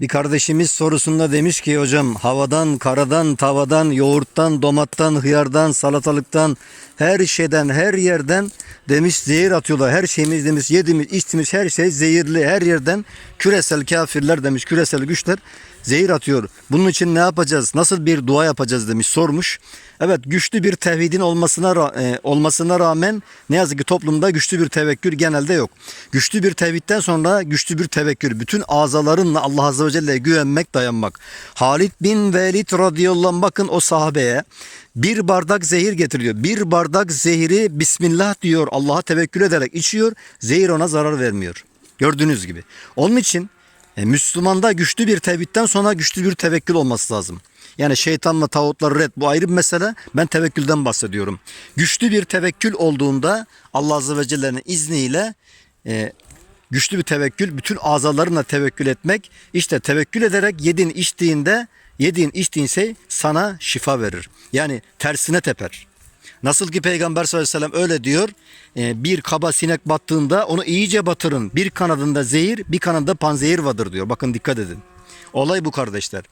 Bir kardeşimiz sorusunda demiş ki hocam havadan, karadan, tavadan, yoğurttan, domattan, hıyardan, salatalıktan, her şeyden, her yerden demiş zehir atıyorlar. Her şeyimiz demiş yediğimiz, içtiğimiz her şey zehirli. Her yerden küresel kafirler demiş, küresel güçler zehir atıyor. Bunun için ne yapacağız? Nasıl bir dua yapacağız demiş sormuş. Evet güçlü bir tevhidin olmasına e, olmasına rağmen ne yazık ki toplumda güçlü bir tevekkül genelde yok. Güçlü bir tevhidden sonra güçlü bir tevekkül. Bütün azalarınla Allah Azze ve Celle'ye güvenmek, dayanmak. Halid bin Velid radıyallahu anh bakın o sahabeye bir bardak zehir getiriyor. Bir bardak zehiri Bismillah diyor Allah'a tevekkül ederek içiyor. Zehir ona zarar vermiyor. Gördüğünüz gibi. Onun için e, Müslümanda güçlü bir tevhidden sonra güçlü bir tevekkül olması lazım. Yani şeytanla tağutlar red bu ayrı bir mesele. Ben tevekkülden bahsediyorum. Güçlü bir tevekkül olduğunda Allah Azze ve Celle'nin izniyle e, güçlü bir tevekkül, bütün azalarına tevekkül etmek. işte tevekkül ederek yediğin içtiğinde yediğin içtiğin şey sana şifa verir. Yani tersine teper. Nasıl ki Peygamber sallallahu aleyhi ve sellem öyle diyor. e, Bir kaba sinek battığında onu iyice batırın. Bir kanadında zehir, bir kanadında panzehir vardır diyor. Bakın dikkat edin. Olay bu kardeşler.